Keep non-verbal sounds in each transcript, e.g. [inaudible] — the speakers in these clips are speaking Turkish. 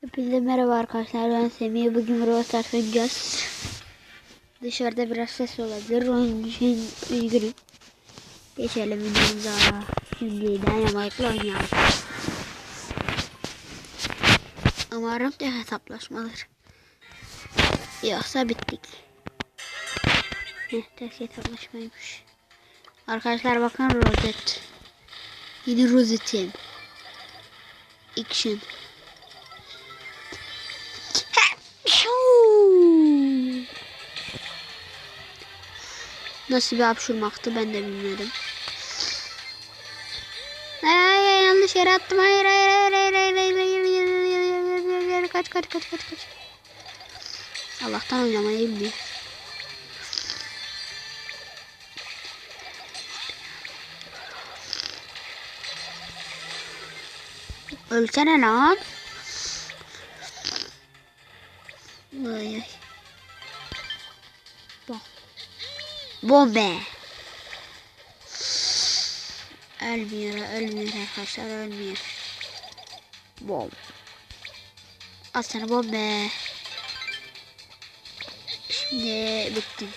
Hepinize merhaba arkadaşlar ben Semih. Bugün Brawl Stars oynayacağız. Dışarıda biraz ses olabilir onun için üzgünüm. Geçelim videomuza. Şimdi Dynamite'la oynayalım. Umarım de hesaplaşmalar Yoksa bittik. Heh ters hesaplaşmaymış. Arkadaşlar bakın rozet Yeni rozetim Action Nasıl bir hapşurmaktı ben de bilmiyordum. Hayır, hayır yanlış yere attım. Hayır hayır hayır hayır hayır hayır hayır hayır hayır hayır kaç kaç kaç kaç kaç. Allah'tan oynamayı bilmiyor. Ölsene lan. Ay ay. Bombe. Ölmüyor, ölmüyor arkadaşlar, ölmüyor. Bom. Al sana bombe. Şimdi bittin.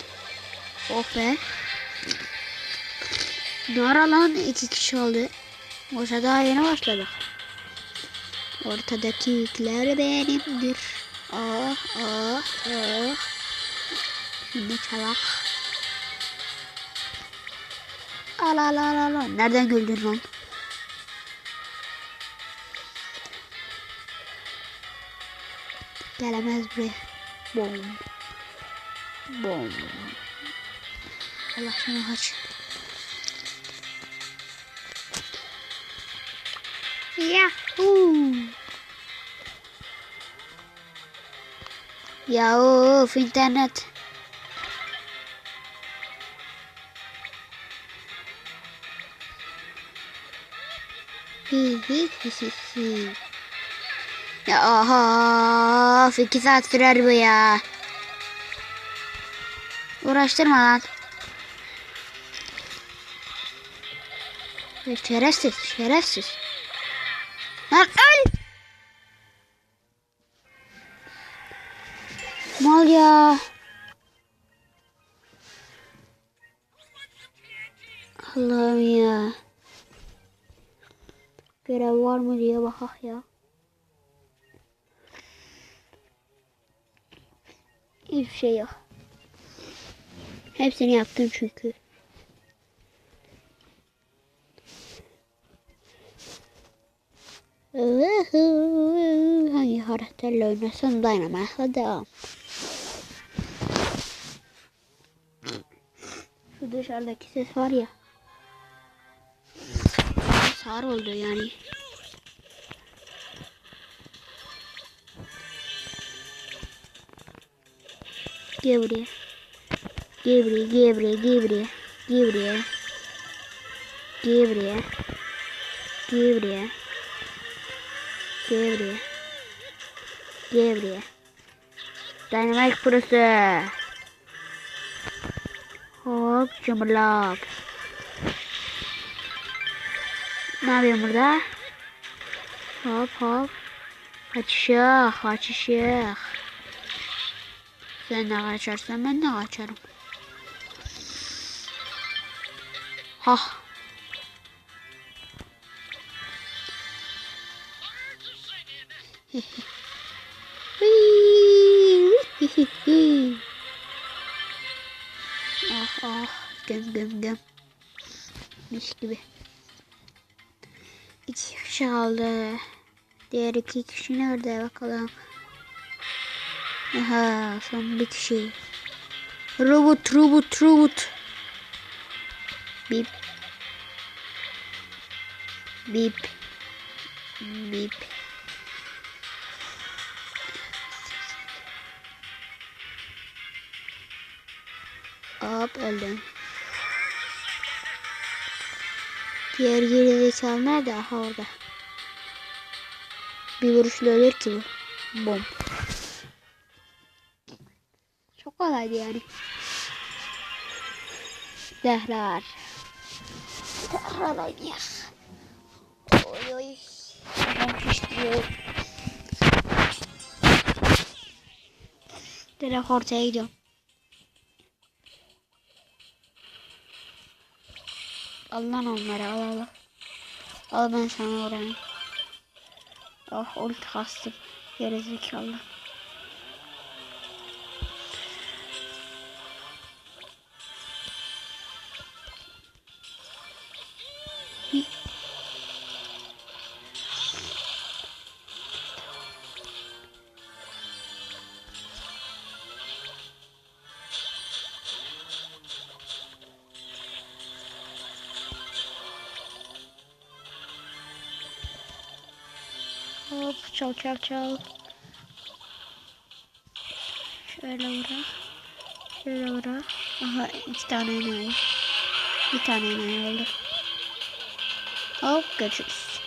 Oh be. Ne ara lan iki kişi oldu. Boşa daha yeni başladık. Ortadakiler benimdir. Ah ah ah. Şimdi çalak. Al al al al. al. Nereden güldün lan? Gelemez buraya. Bom. Bom. Allah şunu aç. Yahoo. Ya of internet. Hi hi hi hi hi. Ya aha, of, iki saat sürer bu ya. Uğraştırma lan. Şerefsiz, şerefsiz. Lan öl! Mal ya. Allah'ım ya. Görev var mı diye bakak ya. Hiçbir şey yok. Hepsini yaptım çünkü. Hangi karakterle oynasam Dynamite'la devam. Şu dışarıdaki ses var ya. Sağır oldu yani. Gel buraya. Gel buraya, gel buraya, gel buraya. Gel buraya. Gel buraya. Gel buraya. Gel buraya. Gel buraya. Dynamite Pro'su. Hop cımırlak. Ne yapıyorsun burada? Hop hop. Kaçışık kaçışık. Sen de kaçarsan ben de kaçarım. Hah. [laughs] ah ah göm göm göm. Mis gibi. İki kişi aldı. Diğer iki kişi nerede bakalım. Aha son bir kişi. Robot robot robot. Bip. Bip. Bip. Hop öldüm. Diğer geri zekalı nerede? Aha orada. Bir vuruşla ölür ki bu. Bom. Çok kolaydı yani. Zehrar. Zehrar oynuyor. Oy oy. Adam piştiriyor. Direkt ortaya gidiyorum. Al lan onları al al. al. Ben sana oranı. Oh ulti kastım. Gerizekalı. Hop çal çal çal. Şöyle vura. Şöyle vura. Aha iki tane enayi. Bir tane enayi oldu. Hop görüşürüz.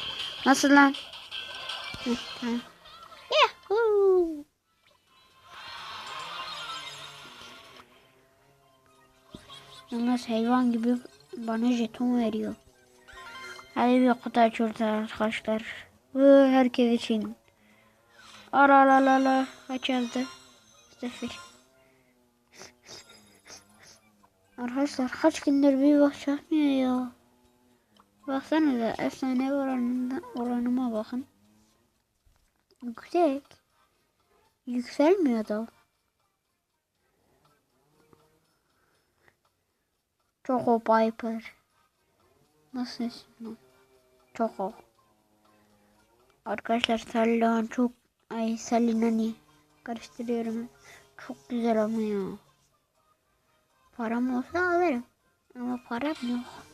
Nasıl lan? Heh, tamam. Yahoo! Yalnız hayvan gibi bana jeton veriyor. Hadi bir kutu açıyoruz arkadaşlar. Ve herkes için. Ara la la la açıldı. Sıfır. Arkadaşlar kaç gündür bir bak çakmıyor ya. Baksanıza efsane oranında oranıma bakın. Yüksek. Yükselmiyor da. Choco Piper. Nasıl ismi? Choco. Arkadaşlar Sallan çok ay Salinani karıştırıyorum. Çok güzel ama ya. Param olsa alırım. Ama param yok.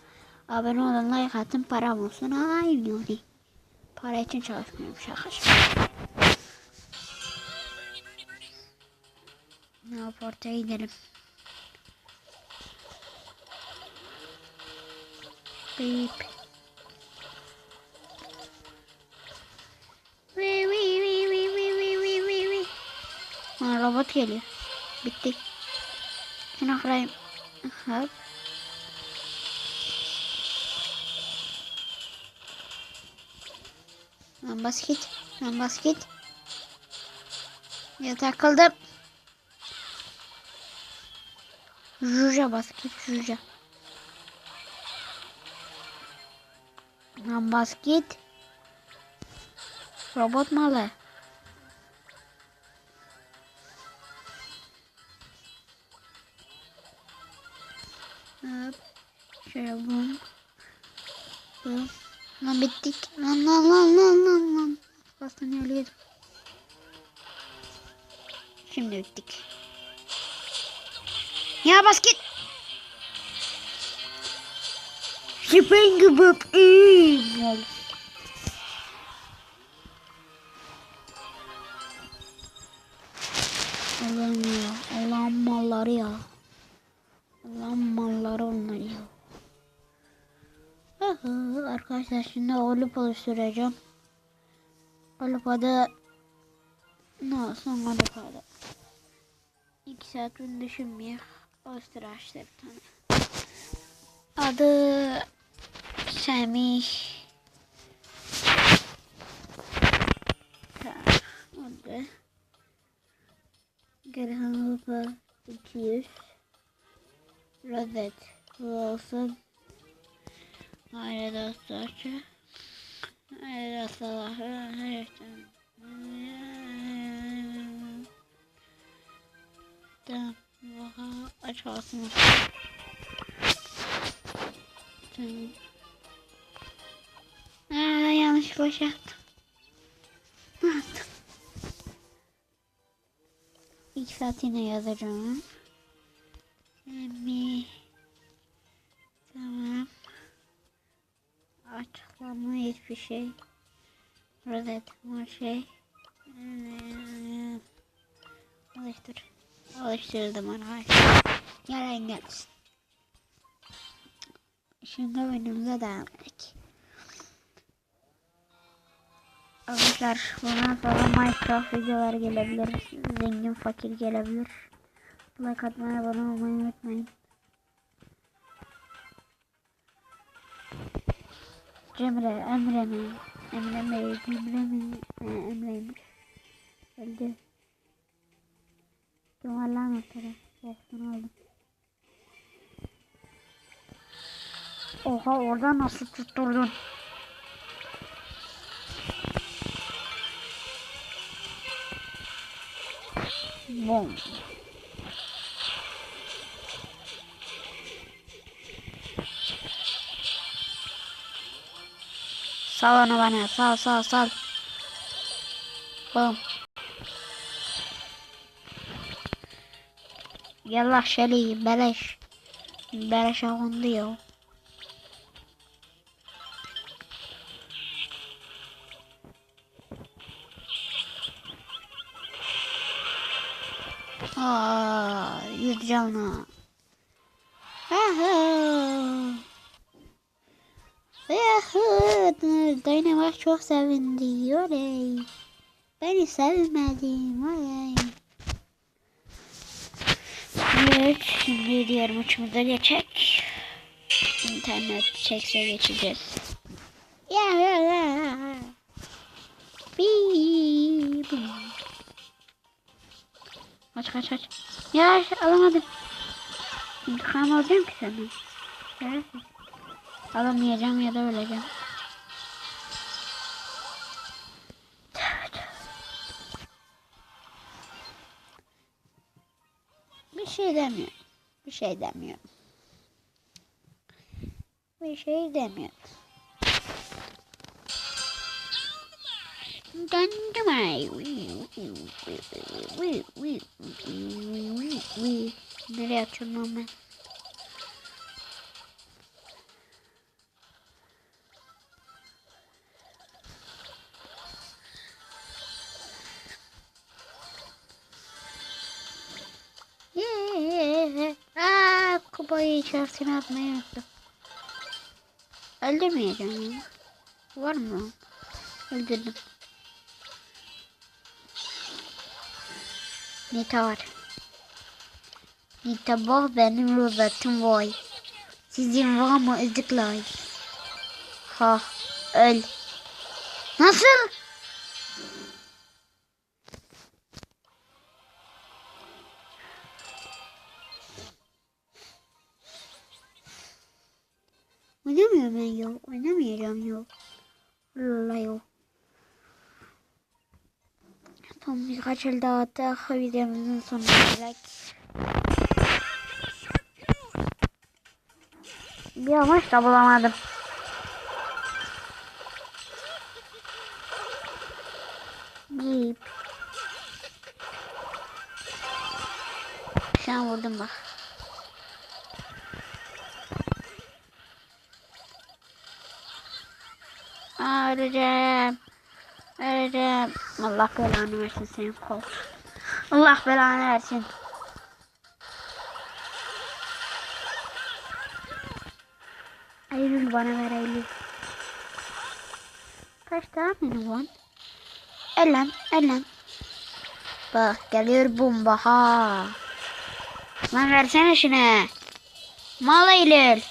Abone olun like atın param olsun alayım yani. Para için çalışmıyorum şaka şaka. Ne yap ortaya gidelim. Beep. Wee wee wee wee wee wee. Ha, robot geliyor. Bitti. Şunu kırayım. Hop. Lan basket. Lan basket. Ya takıldım. Juja basket. Juja. Lan basket. Robot malı. Hop. Şöyle bum. Bum. Lan bittik. Lan lan lan lan lan lan. Hastaneye ölüyordum. Şimdi bittik. Ya basket. Şipen gibi iyi. Allah'ım ya. Allah'ın malları ya. Allah'ın malları onlar ya. Arkadaşlar şimdi Olupa'yı süreceğim. Olupa'da ne olsun Olupa'da. 2 saat gün düşünmeye Öster açtı bir tane. Adı Semih. Tamam. Oldu. Gerhan Lupa 200 Rozet Wilson Aile dostları Aile dostları Tamam Bakalım aç olsun Tamam Aa, yanlış boş yaptım Ne yaptım İlk saat yine yazacağım Semih Tamam açıklama hiçbir şey. Rozet her şey. Alıştır. Alıştırdım arkadaşlar. Yarın gelsin. Şimdi oyunumuza devam edelim. Arkadaşlar bana falan Minecraft videoları gelebilir. Zengin fakir gelebilir. Like atmayı abone olmayı unutmayın. Cemre, Emre mi? Emre mi? Cemre mi? Ee, Emre'ymiş. Öldü. Duvarlar notları. Boksunu aldım. Oha oradan nasıl tutturdun? Bom. Sal onu bana. Sal sal sal. Bom. Yallah Şeli beleş. Beleş alındı ya. Yüz canlı. Dynamax çok sevindi. Oley. Beni sevmedim. Oley. Evet, şimdi diğer maçımıza geçecek. İnternet çekse geçeceğiz. Ya ya ya. Bip. Kaç kaç kaç. Ya alamadım. İntikam alacağım ki senden. Evet. Alamayacağım ya da öleceğim. Bir şey demiyor. Bir şey demiyor. Bir şey demiyor. Dynamite. Nereye atıyorum lan ben? Yeah. Aa, kupayı içerisine atmayı unuttum. Öldürmeyeceğim ya. Var mı? Öldürdüm. Nita var. Nita bak benim rozetim var. Sizin var mı ızıklar? Ha öl. Nasıl? Oynamıyorum ben yok. Oynamayacağım yok. Allah yok. Tamam birkaç el daha attık. Videomuzun sonuna geldik. Bir amaç da bulamadım. Bip. Sen vurdum bak. Aa, Öleceğim. Öleceğim. Allah belanı versin senin kol. Allah belanı versin. Eylül bana ver Eylül. Kaç tane var? Ellen, ellen. Bak geliyor bomba ha. Lan versene şunu. Mal Eylül.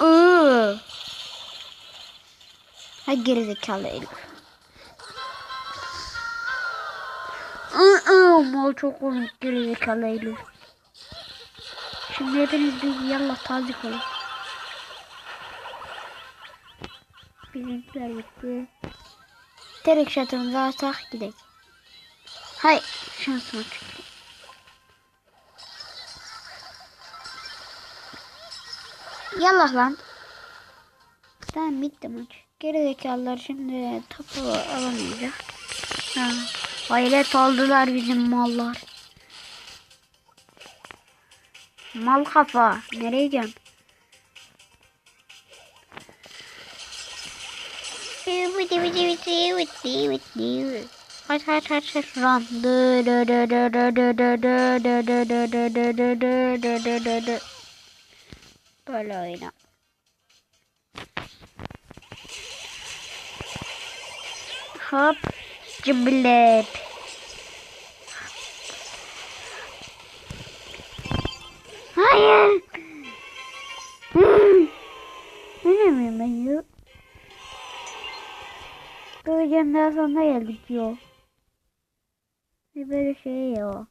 Iıı. Ha gerizekalı Eylül. Iıı mal çok komik gerizekalı Eylül. Şimdi hepiniz bir yallah tazik olun. Bizimkiler bitti. Direkt şatımıza atak gidelim. Hay şansıma çıktı. Yallah lan. Tamam bitti maç. Gerizekalılar şimdi topu alamayacak. Ha. Hayret oldular bizim mallar. Mal kafa. Nereye gidiyorsun? new, it's new, it's new. I try try try run? Balloina. Hop, jubilet. Ryan! I don't remember you. Göreceğim daha sonra geldik yo. Bir böyle şey ya.